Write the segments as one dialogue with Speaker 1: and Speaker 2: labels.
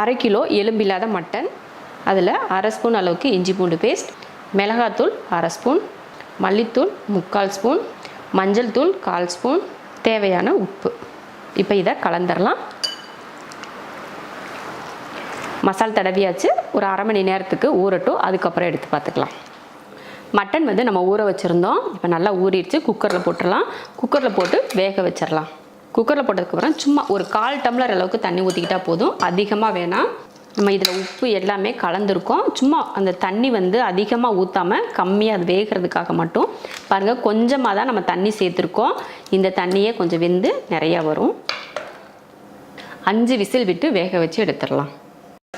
Speaker 1: அரை kilo எலும்பில்லாத mutton அதில் அரை ஸ்பூன் அளவுக்கு இஞ்சி பூண்டு பேஸ்ட் மிளகாத்தூள் அரை ஸ்பூன் மல்லித்தூள் முக்கால் ஸ்பூன் மஞ்சள் தூள் கால் ஸ்பூன் தேவையான உப்பு. இப்போ இதை கலந்துடலாம் மசால் தடவியாச்சு. ஒரு அரை மணி நேரத்துக்கு ஊறட்டும். அதுக்கப்புறம் எடுத்து பார்த்துக்கலாம். மட்டன் வந்து நம்ம ஊற வச்சுருந்தோம். இப்போ நல்லா ஊறிடுச்சு. குக்கரில் போட்டுடலாம். குக்கரில் போட்டு வேக வச்சிடலாம். குக்கரில் போட்டதுக்கப்புறம் சும்மா ஒரு கால் டம்ளர் அளவுக்கு தண்ணி ஊற்றிக்கிட்டா போதும். அதிகமாக வேணாம் நம்ம இதில் உப்பு எல்லாமே கலந்துருக்கோம். சும்மா அந்த தண்ணி வந்து அதிகமாக ஊற்றாமல் கம்மியாக அது வேகிறதுக்காக மட்டும். பாருங்கள் கொஞ்சமாக தான் நம்ம தண்ணி சேர்த்துருக்கோம். இந்த தண்ணியே கொஞ்சம் வெந்து நிறையா வரும். அஞ்சு விசில் விட்டு வேக வச்சு எடுத்துடலாம்.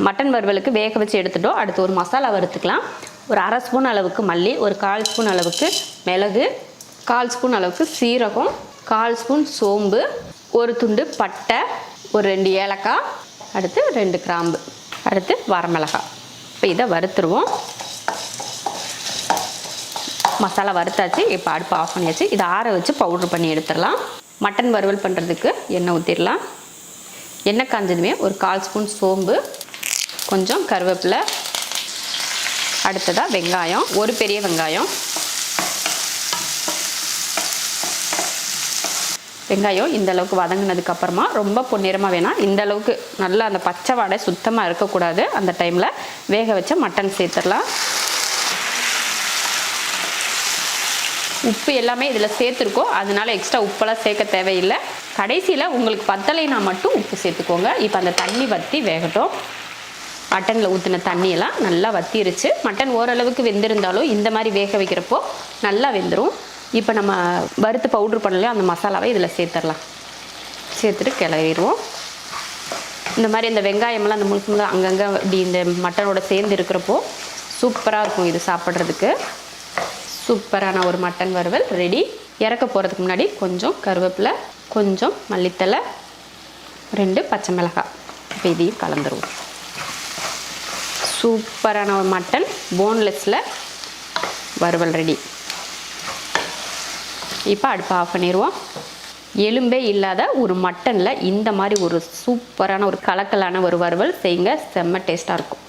Speaker 1: மட்டன் வறுவலுக்கு வேக வச்சு எடுத்துட்டோம். அடுத்து ஒரு மசாலா வறுத்துக்கலாம். ஒரு அரை ஸ்பூன் அளவுக்கு மல்லி ஒரு கால் ஸ்பூன் அளவுக்கு மிளகு கால் ஸ்பூன் அளவுக்கு சீரகம் கால் ஸ்பூன் சோம்பு ஒரு துண்டு பட்டை ஒரு ரெண்டு ஏலக்காய் அடுத்து ரெண்டு கிராம்பு அடுத்து வரமிளகாய். இப்போ இதை வறுத்துருவோம். மசாலா வறுத்தாச்சு இப்போ அடுப்பு ஆஃப் பண்ணியாச்சு. இதை ஆற வச்சு பவுட்ரு பண்ணி எடுத்துடலாம். மட்டன் வறுவல் பண்ணுறதுக்கு எண்ணெய் ஊற்றிடலாம் எண்ணெய் காஞ்சதுமே ஒரு கால் ஸ்பூன் சோம்பு கொஞ்சம் கருவேப்பிலை அடுத்ததாக வெங்காயம் ஒரு பெரிய வெங்காயம் வெங்காயம் இந்த அளவுக்கு வதங்கினதுக்கு அப்புறமா ரொம்ப பொன்னிறமாக வேணாம். இந்த அளவுக்கு நல்லா அந்த பச்சை வாடை சுத்தமாக இருக்கக்கூடாது. அந்த டைமில் வேக வச்ச மட்டன் சேர்த்துடலாம். உப்பு எல்லாமே இதில் சேர்த்துருக்கோம். அதனால எக்ஸ்ட்ரா உப்பெல்லாம் சேர்க்க தேவையில்லை. கடைசியில் உங்களுக்கு பத்தலைனா மட்டும் உப்பு சேர்த்துக்கோங்க. இப்போ அந்த தண்ணி வற்றி வேகட்டும். மட்டனில் ஊற்றின தண்ணியெல்லாம் நல்லா வத்திருச்சு. மட்டன் ஓரளவுக்கு வெந்திருந்தாலும் இந்த மாதிரி வேக வைக்கிறப்போ நல்லா வெந்துடும் இப்போ நம்ம வறுத்து பவுட்ரு பண்ணலையோ அந்த மசாலாவை இதில் சேர்த்துடலாம். சேர்த்துட்டு கிளறிடுவோம். இந்த மாதிரி இந்த வெங்காயமெல்லாம் அந்த முழுசு முழுக்க அங்கங்கே இப்படி இந்த மட்டனோட சேர்ந்து இருக்கிறப்போ சூப்பராக இருக்கும் இது சாப்பிட்றதுக்கு. சூப்பரான ஒரு மட்டன் வறுவல் ரெடி. இறக்க போகிறதுக்கு முன்னாடி கொஞ்சம் கருவேப்பிலை கொஞ்சம் மல்லித்தலை ரெண்டு பச்சை மிளகாய். இப்போ இதையும் கலந்துருவோம். சூப்பரான ஒரு மட்டன் போன்லெஸ்ஸில் வறுவல் ரெடி. இப்போ அடுப்பை ஆஃப் பண்ணிடுவோம். எலும்பே இல்லாத ஒரு மட்டனில் இந்த மாதிரி ஒரு சூப்பரான ஒரு கலக்கலான ஒரு வறுவல் செய்யுங்க. செம்ம டேஸ்ட்டாக இருக்கும்.